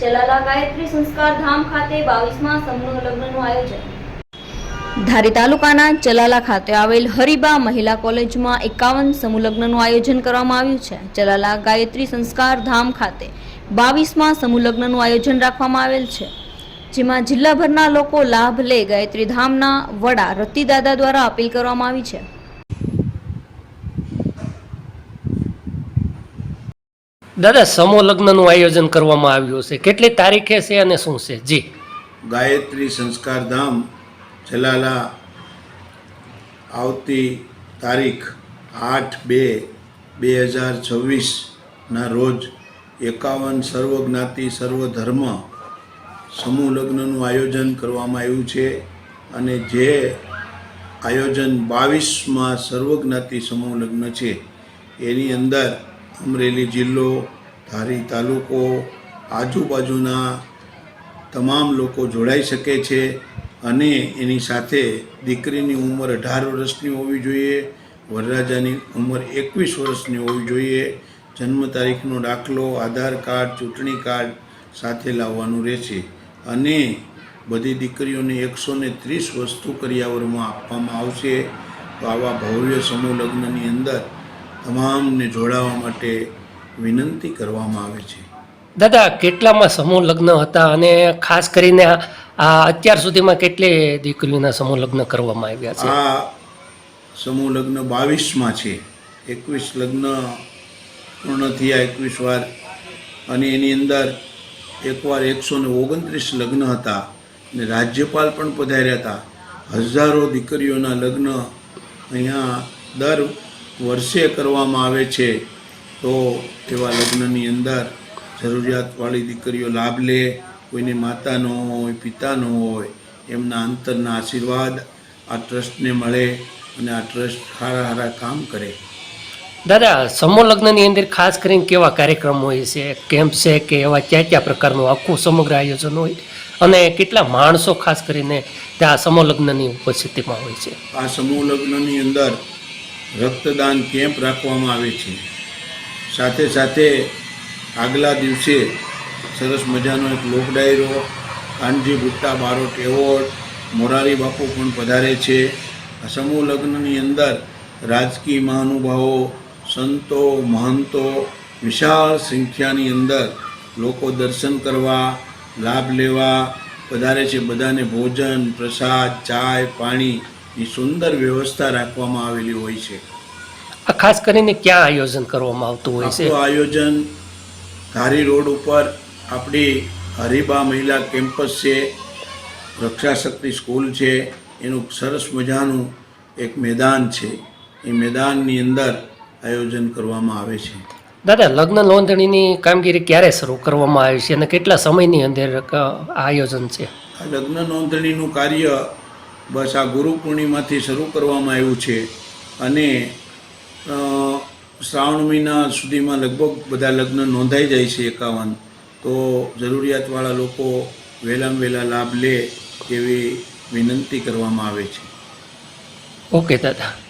ચલાલા ગાયત્રી સંસ્કાર ધામ ખાતે બાવીસમાં સમૂહ લગ્નનું આયોજન. ધારી તાલુકાના ચલાલા ખાતે આવેલ હરિબા મહિલા કોલેજમાં એકાવન સમૂહ લગ્નનું આયોજન કરવામાં આવ્યું છે. ચલાલા ગાયત્રી સંસ્કાર ધામ ખાતે બાવીસમાં સમૂહ લગ્નનું આયોજન રાખવામાં આવેલ છે. જેમાં જિલ્લાભરના લોકો લાભ લે ગાયત્રી ધામના વડા રતિદાદા દ્વારા અપીલ કરવામાં આવી છે. દાદા સમૂહ લગ્નનું આયોજન કરવામાં આવ્યું છે કેટલી તારીખે છે અને શું છે? જી. ગાયત્રી સંસ્કાર ધામ જલાલા આવતી તારીખ આઠ બે બે હજાર છવ્વીસના રોજ એકાવન સર્વજ્ઞાતિ સર્વધર્મ સમૂહ લગ્નનું આયોજન કરવામાં આવ્યું છે અને જે આયોજન બાવીસમાં સર્વજ્ઞાતિ સમૂહ લગ્ન છે, એની અંદર અમરેલી જિલ્લો, ધારી તાલુકો, આજુબાજુના તમામ લોકો જોડાઈ શકે છે અને એની સાથે દીકરીની ઉંમર અઢાર વર્ષની હોવી જોઈએ, વરરાજાની ઉંમર એકવીસ વર્ષની હોવી જોઈએ, જન્મ તારીખનો દાખલો, આધાર કાર્ડ, ચૂંટણી કાર્ડ સાથે લાવવાનું રહેશે અને બધી દીકરીઓને એકસો ને ત્રીસ વસ્તુ કરિયાવરમાં આપવામાં આવશે. તો આવા ભવ્ય સમૂહ લગ્નની અંદર તમામને જોડાવા માટે વિનંતી કરવામાં આવે છે. દાદા કેટલામાં સમૂહ લગ્ન હતા અને ખાસ કરીને આ અત્યાર સુધીમાં કેટલી દીકરીઓના સમૂહ લગ્ન કરવામાં આવ્યા છે? આ સમૂહ લગ્ન બાવીસમાં છે. એકવીસ લગ્ન પૂર્ણ થયા એકવીસ વાર અને એની અંદર એકવાર એકસો ને ઓગણત્રીસ લગ્ન હતા અને રાજ્યપાલ પણ પધાર્યા હતા. હજારો દીકરીઓના લગ્ન અહીંયા દર વર્ષે કરવામાં આવે છે તો એવા લગ્નની અંદર જરૂરિયાતવાળી દીકરીઓ લાભ લે કોઈને માતાનો હોય પિતાનો હોય એમના અંતરના આશીર્વાદ આ ટ્રસ્ટને મળે અને આ ટ્રસ્ટ સારા સારા કામ કરે. દાદા સમૂહ લગ્નની અંદર ખાસ કરીને કેવા કાર્યક્રમ હોય છે? કેમ્પ છે કે એવા ક્યાં ક્યાં પ્રકારનું આખું સમગ્ર આયોજન હોય? અને કેટલા માણસો ખાસ કરીને ત્યાં સમૂહ લગ્નની ઉપસ્થિતિમાં હોય છે? આ સમૂહ લગ્નની અંદર રક્તદાન કેમ્પ રાખવામાં આવે છે. સાથે સાથે આગલા દિવસે સરસ મજાનો એક લોક ડાયરો, કાનજી ભુટ્ટા બારોટ એવોર્ડ, મોરારી બાપુ પણ પધારે છે. આ સમૂહ લગ્નની અંદર રાજકીય મહાનુભાવો, સંતો, મહંતો વિશાળ સંખ્યાની અંદર લોકો દર્શન કરવા, લાભ લેવા પધારે છે. બધાને ભોજન, પ્રસાદ, ચાય પાણીની સુંદર વ્યવસ્થા રાખવામાં આવેલી હોય છે. આ ખાસ કરીને ક્યાં આયોજન કરવામાં આવતું હોય છે? આયોજન ધારી રોડ ઉપર આપણી હરિબા મહિલા કેમ્પસ છે રક્ષાશક્તિ સ્કૂલ છે એનું સરસ મજાનું એક મેદાન છે. એ મેદાનની અંદર આયોજન કરવામાં આવે છે. દાદા લગ્ન નોંધણીની કામગીરી ક્યારે શરૂ કરવામાં આવી છે અને કેટલા સમયની અંદર આયોજન છે? આ લગ્ન નોંધણીનું કાર્ય બસ આ ગુરુ પૂર્ણિમાથી શરૂ કરવામાં આવ્યું છે અને શ્રાવણ મહિના સુધીમાં લગભગ બધા લગ્ન નોંધાઈ જાય છે એકાવન. તો જરૂરિયાતવાળા લોકો વહેલામાં વહેલા લાભ લે એવી વિનંતી કરવામાં આવે છે. ઓકે, દાદા.